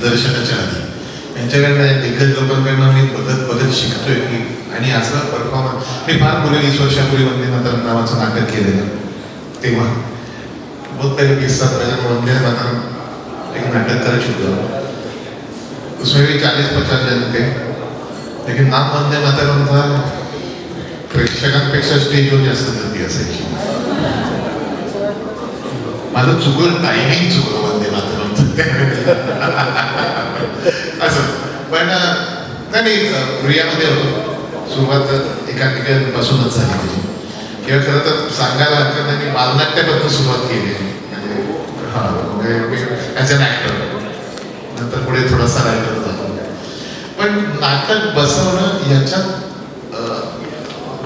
दर्शनाच्या आधी. यांच्याकडनं दिग्गज लोकांकडनं मी बघत बघत शिकतोय की आणि असं परफॉर्मन्स मी फार पूर्वी वीस वर्षापूर्वी वंदे मातरम नावाचं नाटक केलेलं. तेव्हा बहुत काही बीस साल पहले वंदे मातरम एक नाटक करत चुका उसमें भी चालीस पचास जन थे लेकिन नाम वंदे मातरम था प्रेक्षकांपेक्षा स्टेजवर जास्त गर्दी असायची. माझं चुकलं टायमिंग चुकलं. असं. पण नाही नाही प्रियामध्ये होतो. सुरुवात एका झाली त्याची किंवा खरं तर सांगायला हरकत नाही मी बालनाट्यापासून सुरुवात केली. म्हणजे हा म्हणजे ॲज अन ॲक्टर नंतर पुढे थोडासा रायटर झालो. पण नाटक बसवणं याच्यात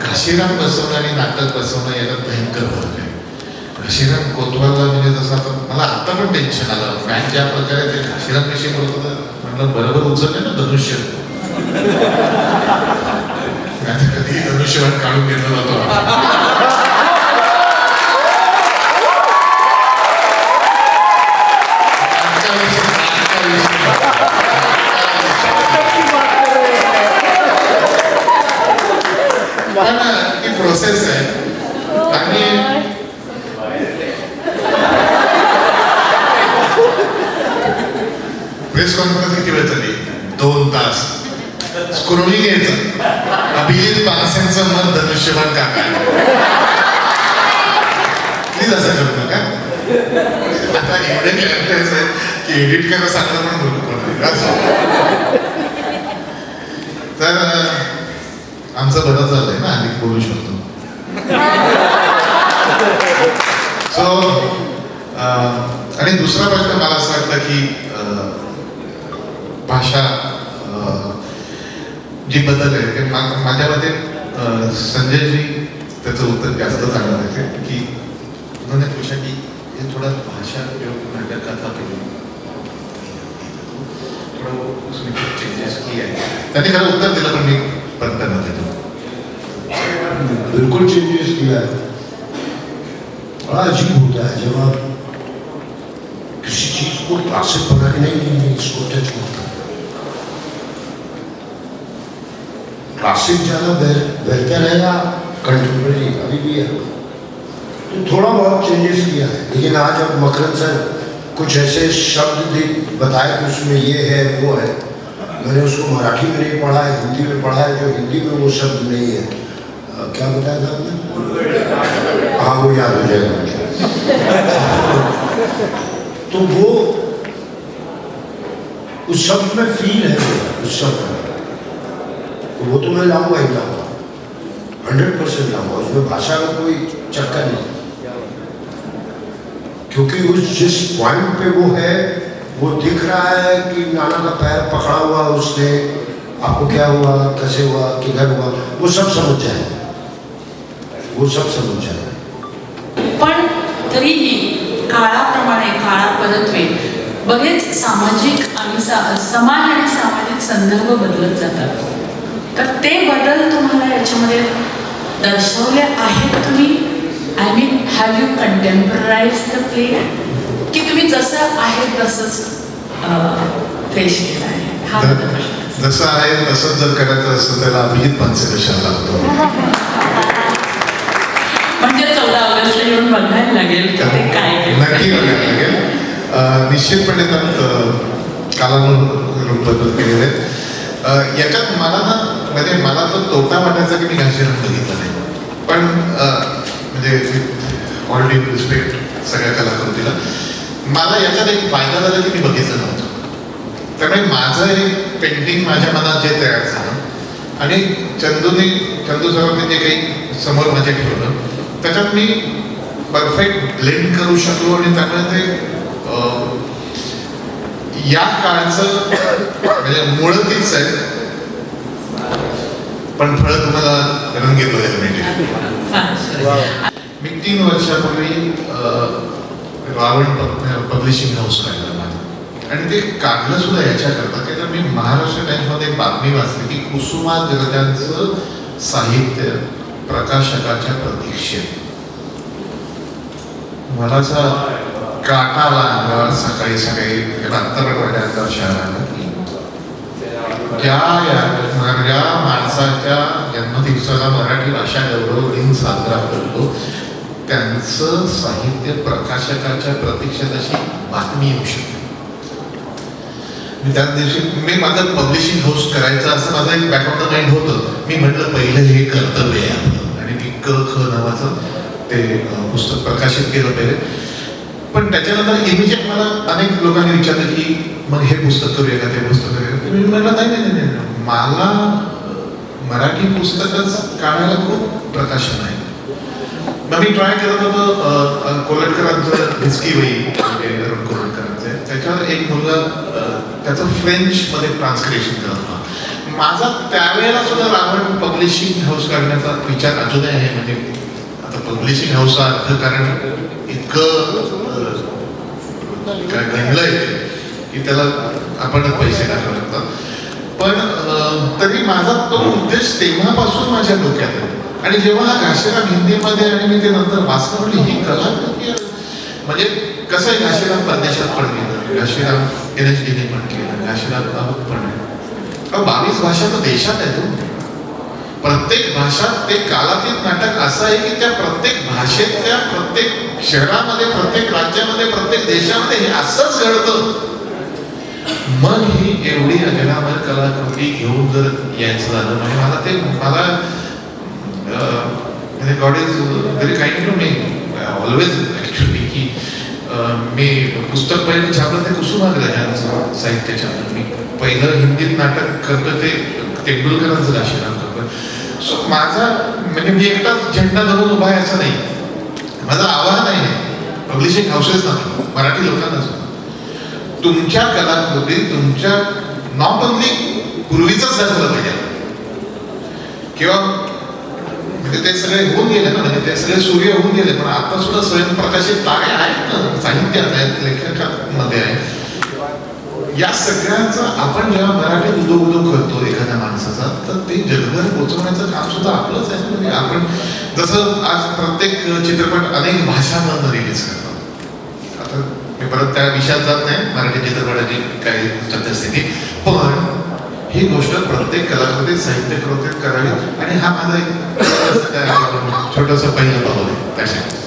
घाशीराम बसवणं आणि नाटक बसवणं याच्यात भयंकर फरक आहे. घाशीराम कोतवालला म्हणजे जसं आता मला आता पण टेन्शन आलं. फॅन ज्या प्रकारे ते घाशीराम विषयी बोलत होतं म्हटलं बरोबर उचलले ना धनुष्य. नाहीतर कधी धनुष्यवाद काढून घेतला जातो पण ती प्रोसेस आहे आणि प्रेस कॉन्फरन्स किती वेळ झाली दोन तास. स्क्रोलिंग घ्यायचा. अभिजित पानसेंचं मत धनुष्यबाण काका. प्लीज असं करू नका. आता एवढे कॅरेक्टर्स आहेत की एडिट करायला सांगणार पण भरपूर पडतं. असं. तर अं, आमचं बरं झालंय ना आम्ही बोलू शकतो सो आणि दुसरा प्रश्न मला असं वाटतं की अं, भाषा जी बदल आहे ते माझ्या मते संजयजी त्याचं उत्तर जास्त चांगलं आहे की उन्होंने पूछा की ये थोड़ा भाषा प्रयोग नाटक का था थोड़ा वो उसमें कुछ चेंजेस किया है त्यांनी खरं उत्तर दिलं पण मी परत त्यांना देतो. बिल्कुल चेंजेस किया है बड़ा अजीब होता है जब आप किसी चीज को क्लासिक पकड़ने के लिए इसको टच करता क्लासिक ज़्यादा बेह- बेहतर है या कंटेम्प्रेरी अभी भी है। तो थोड़ा बहुत चेंजेस किया है। लेकिन आज अब मकरन सर कुछ ऐसे शब्द भी बताए कि उसमें ये है वो है। मैंने उसको मराठी में नहीं पढ़ा है हिंदी में पढ़ा है जो हिंदी में वो शब्द नहीं है। अ, क्या बताया था आपने? हाँ वो याद हो जाएगा मुझे। तो वो उस शब्द में फील है उस शब्द में। वो तो मैं लाऊँगा ही लाऊँगा। हंड्रेड परसेंट लाऊँगा। उसमें भाषा का कोई चक्कर नहीं। क्योंकि उस जिस पॉइंट पे वो है, वो दिख रहा है कि नाना का पैर पकड़ा हुआ उसने, आपको क्या हुआ, कैसे हुआ, किधर हुआ, वो सब समझ जाए। वो सब समझ जाए। पण तरीही काळाप्रमाणे काळापरत्वे बरेच सामाजिक आणि समाज आणि सामाजिक संदर्भ बदलत जातात. तर ते बदल तुम्हाला याच्यामध्ये दर्शवले आहेत तुम्ही. I mean have you contemporise the play की तुम्ही जसं आहे तसंच पेश केलं आहे. हा प्रश्न. जसं आहे तसंच जर करायचं असतं त्याला अभिजित पानसे कशाला लागतो? म्हणजे चौदा ऑगस्टला येऊन बघायला लागेल ते काय. नक्की बघायला लागेल. निश्चितपणे त्यात कालानुरूप बदल केलेले आहेत. याच्यात मला ना म्हणजे मला तो तोटा वाटायचा की मी घाशीराम बघितला नाही. पण म्हणजे ऑल डी रिस्पेक्ट सगळ्या कलाकृतीला मला याच्यात एक फायदा झाला की मी बघितलं नव्हतं. त्यामुळे माझं एक पेंटिंग माझ्या मनात जे तयार झालं आणि चंदूने चंदू सरांनी जे काही समोर माझे ठेवलं त्याच्यात मी परफेक्ट ब्लेंड करू शकलो आणि त्यामुळे ते या काळचं म्हणजे मूळ तीच आहे पण फळ तुम्हाला रंगीत बघायला मिळते. मी तीन वर्षापूर्वी अं, रावण पब्लिशिंग हाऊस काढलं माझं आणि ते काढलं सुद्धा याच्याकरता की तर मी महाराष्ट्र टाइम्समध्ये एक बातमी वाचली की कुसुमाग्रजांचं साहित्य प्रकाशकाच्या प्रतीक्षेत. मला असा काटाला अंगावर सकाळी सकाळी रक्तरटवाड्या अंगावर शहराला की त्या या- होणाऱ्या माणसाच्या जन्मदिवसाला मराठी भाषा गौरव दिन साजरा करतो त्यांचं साहित्य प्रकाशकाच्या प्रतीक्षेत अशी बातमी येऊ शकते. मी त्याच दिवशी मी माझं पब्लिशिंग हाऊस करायचं असं माझं एक बॅकऑफ द माइंड होतं. मी म्हटलं पहिलं हे कर्तव्य आहे आपलं. आणि मी क ख नावाचं ते पुस्तक प्रकाशित केलं पहिले. पण त्याच्यानंतर इमिजिएट मला अनेक लोकांनी विचारलं की मग हे पुस्तक करूया का? ते पुस्तक करूया मी म्हटलं नाही नाही, नाही मला मराठी पुस्तकच काढायला खूप प्रकाशन आहे. मग मी ट्राय करत होतो कोलटकरांचं हिचकी वही म्हणजे अरुण त्याच्यावर एक मुलगा अ, त्याचं फ्रेंचमध्ये ट्रान्सलेशन करत होता. माझा त्यावेळेला सुद्धा रावण पब्लिशिंग हाऊस काढण्याचा विचार अजूनही आहे. म्हणजे आता पब्लिशिंग हाऊसचा अर्थ कारण इतकं अ, काय घडलंय ते, की त्याला आपण पैसे टाकावे लागतात. पण तरी माझा तो उद्देश तेव्हापासून माझ्या डोक्यात आहे. आणि जेव्हा हा हिंदीमध्ये आणि मी ते नंतर वाचलं ही कला आहे. म्हणजे कसं आहे घाशीराम परदेशात पण गेलं घाशीराम एन एच डीने पण केलं घाशीराम अमुक पण आहे. बावीस भाषा तर देशात आहे तो हो. प्रत्येक भाषात ते कालातीत नाटक असं आहे की त्या प्रत्येक भाषेतल्या प्रत्येक शहरामध्ये प्रत्येक राज्यामध्ये प्रत्येक देशामध्ये हे असंच घडतं. मग ही एवढी अजरामर कलाकृती घेऊन जर यायचं झालं म्हणजे मला ते मला म्हणजे God is very kind to me always actually की मी पुस्तक पहिलं छापलं ते कुसुमाग्रजांचं साहित्य छापलं. मी पहिलं हिंदीत नाटक करतो ते तेंडुलकरांचं राशीनाम करतो सो माझा म्हणजे मी एकटाच झेंडा धरून उभा आहे असं नाही. माझं आव्हान आहे. पब्लिशिंग हाऊसेस ना मराठी लोकांना सुद्धा तुमच्या कलाकृती तुमच्या नॉट ओनली पूर्वीच झालं पाहिजे. किंवा म्हणजे ते सगळे होऊन गेले ना म्हणजे ते सगळे सूर्य होऊन गेले पण आता सुद्धा स्वयंप्रकाशित तारे आहेत ना साहित्यात आहेत लेखकामध्ये आहे या सगळ्यांचा आपण जेव्हा मराठीत उदो उदो करतो एखाद्या माणसाचा तर ते जगभर पोचवण्याचं काम सुद्धा आपलंच आहे. म्हणजे आपण जसं आज प्रत्येक चित्रपट अनेक भाषांमधनं रिलीज करतो. मी परत त्या विषयात जात नाही. मराठी चित्रपटाची काही सद्यस्थिती पण ही गोष्ट प्रत्येक कलाकृतीत साहित्य कृतीत करावी. आणि हा माझा एक छोटंसं पहिलं पाऊल आहे. त्याच्यात